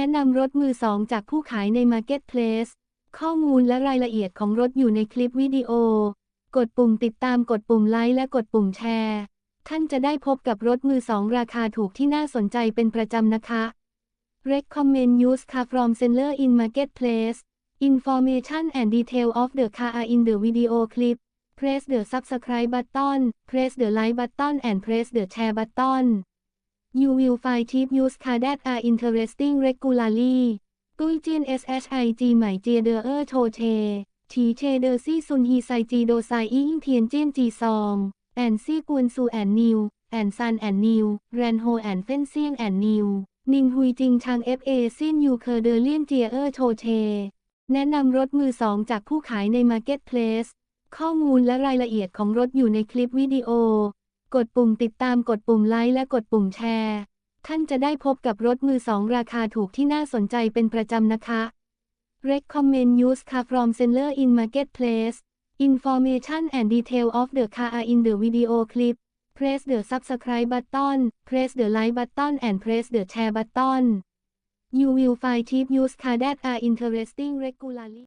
แนะนำรถมือสองจากผู้ขายใน Marketplace ข้อมูลและรายละเอียดของรถอยู่ในคลิปวิดีโอ กดปุ่มติดตามกดปุ่มไลค์และกดปุ่มแชร์ ท่านจะได้พบกับรถมือสองราคาถูกที่น่าสนใจเป็นประจำนะคะ Recommend use car from seller in marketplace Information and detail of the car are in the video clip Press the subscribe button Press the like button and press the share button You will find cheap used car that are interesting regularly ตุ้ยเจียน SHIG ใหม่เจียเดอเออร์โชเชทีเชเดอร์ซี่ซุนฮีไซจีโดไซอิงเทียนเจียนจีซองแอนซี่กวนซูแอนนิวแอนซันแอนนิวแรนโฮแอนเฟนเซียงแอนนิวนิงฮุยจิงชาง FA ซินยูเคอร์เดอเลียนเจียเออร์โชเช แนะนำรถมือสองจากผู้ขายใน Marketplace ข้อมูลและรายละเอียดของรถอยู่ในคลิปวิดีโอ กดปุ่มติดตามกดปุ่มไลค์และกดปุ่มแชร์ ท่านจะได้พบกับรถมือสองราคาถูกที่น่าสนใจเป็นประจำนะคะ Recommend use car from seller in marketplace Information and detail of the car are in the video clip Press the subscribe button Press the like button and press the share button You will find cheap used car that are interesting regularly